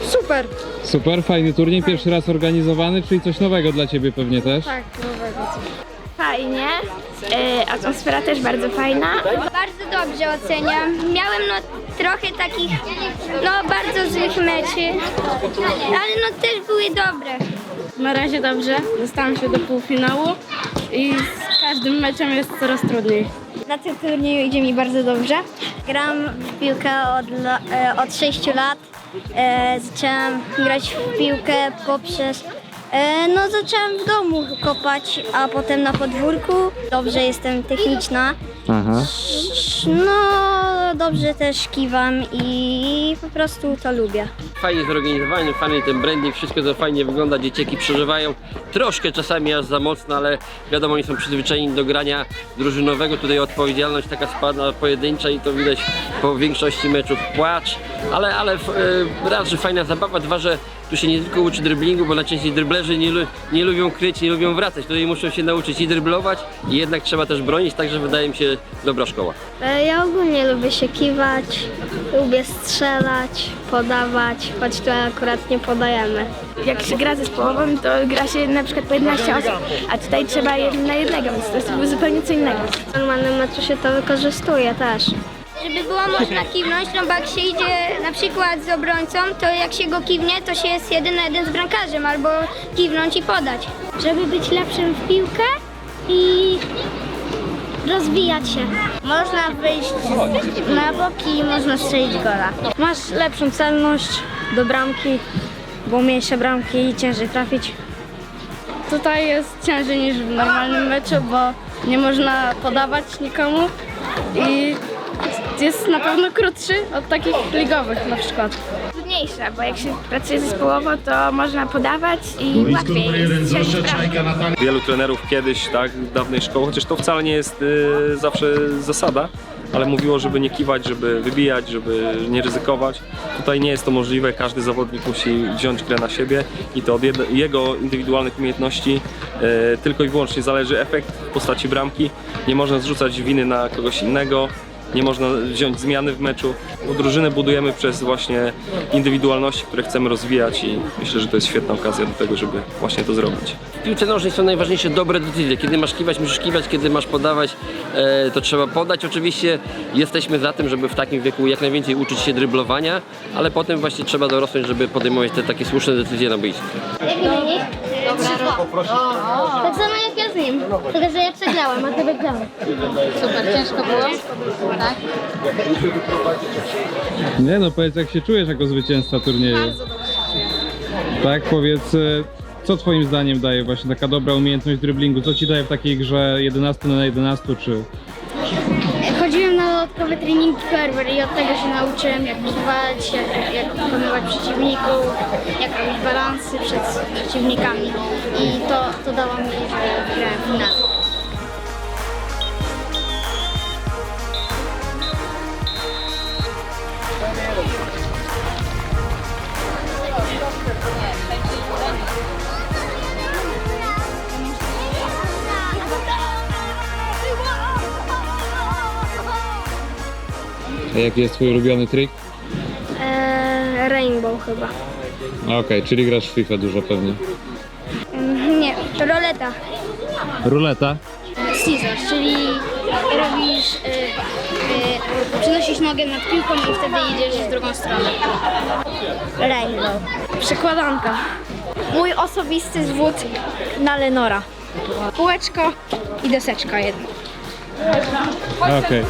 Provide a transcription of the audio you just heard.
super. Super, fajny turniej, pierwszy raz organizowany, czyli coś nowego dla Ciebie pewnie też. Tak, nowego. Fajnie. E, atmosfera też bardzo fajna. Bardzo dobrze oceniam. Miałem no trochę takich, no bardzo złych meczy, ale no też były dobre. Na razie dobrze. Dostałam się do półfinału i z każdym meczem jest coraz trudniej. Na tym turnieju idzie mi bardzo dobrze. Gram w piłkę od, la- e, od 6 lat. E, zaczęłam grać w piłkę poprzez. E, no, zaczęłam w domu kopać, a potem na podwórku. Dobrze jestem techniczna. Aha. No, dobrze też kiwam i po prostu to lubię. Fajnie zorganizowany, fajny ten branding, wszystko to fajnie wygląda, dzieciaki przeżywają. Troszkę czasami aż za mocno, ale wiadomo, oni są przyzwyczajeni do grania drużynowego. Tutaj odpowiedzialność taka spada pojedyncza i to widać po większości meczów płacz, ale, ale e, raz, że fajna zabawa, dwa, że tu się nie tylko uczy driblingu, bo najczęściej driblerzy nie, nie lubią kryć, nie lubią wracać. Tutaj muszą się nauczyć i dryblować i jednak trzeba też bronić, także wydaje mi się dobra szkoła. E, Ja ogólnie lubię się kiwać, lubię strzelać, podawać, choć to akurat nie podajemy. Jak się gra zespołową, to gra się na przykład po 11 osób, a tutaj trzeba jeden na jednego, więc to jest zupełnie co innego. W normalnym meczu się to wykorzystuje też. Żeby było można kiwnąć, no bo jak się idzie na przykład z obrońcą, to jak się go kiwnie, to się jest jeden na jeden z bramkarzem, albo kiwnąć i podać. Żeby być lepszym w piłkę i rozwijać się. Można wyjść na boki i można strzelić gola. Masz lepszą celność do bramki, bo mniejsze bramki i ciężej trafić. Tutaj jest ciężej niż w normalnym meczu, bo nie można podawać nikomu i jest na pewno krótszy od takich ligowych na przykład. Trudniejsza, bo jak się pracuje zespołowo, to można podawać i łatwiej jest strzelić bramkę. wielu trenerów kiedyś, tak, dawnej szkoły, chociaż to wcale nie jest y, zawsze zasada, ale mówiło, żeby nie kiwać, żeby wybijać, żeby nie ryzykować. Tutaj nie jest to możliwe, każdy zawodnik musi wziąć grę na siebie i to od jego indywidualnych umiejętności y, tylko i wyłącznie zależy efekt w postaci bramki. Nie można zrzucać winy na kogoś innego. Nie można wziąć zmiany w meczu. Bo drużynę budujemy przez właśnie indywidualności, które chcemy rozwijać i myślę, że to jest świetna okazja do tego, żeby właśnie to zrobić. W piłce nożnej są najważniejsze dobre decyzje. Kiedy masz kiwać, musisz kiwać, kiedy masz podawać, e, to trzeba podać. Oczywiście jesteśmy za tym, żeby w takim wieku jak najwięcej uczyć się dryblowania, ale potem właśnie trzeba dorosnąć, żeby podejmować te takie słuszne decyzje na boisku. Jaki wynik? Tak samo jak ja z nim, tylko że ja przegrałam, a ty wygrałam. Super, ciężko było. Tak? Nie no, powiedz jak się czujesz jako zwycięzca turnieju. Tak, powiedz, e, co Twoim zdaniem daje właśnie taka dobra umiejętność driblingu? Co Ci daje w takiej grze 11 na 11 czy... Chodziłem na dodatkowe treningi serwer i od tego się nauczyłem jak kiwać, jak, jak pokonywać przeciwników, jak robić balansy przed przeciwnikami i to, to dało mi, że finale. A jaki jest Twój ulubiony trik? Eee, Rainbow chyba. Okej, czyli grasz w FIFA dużo pewnie. Nie, roleta. Ruleta? Scissors, czyli robisz, y, y, przenosisz nogę nad piłką i wtedy idziesz w drugą stronę. Rainbow. Przekładanka. Mój osobisty zwód na Lenora. Półeczko i deseczka jedna. Okej.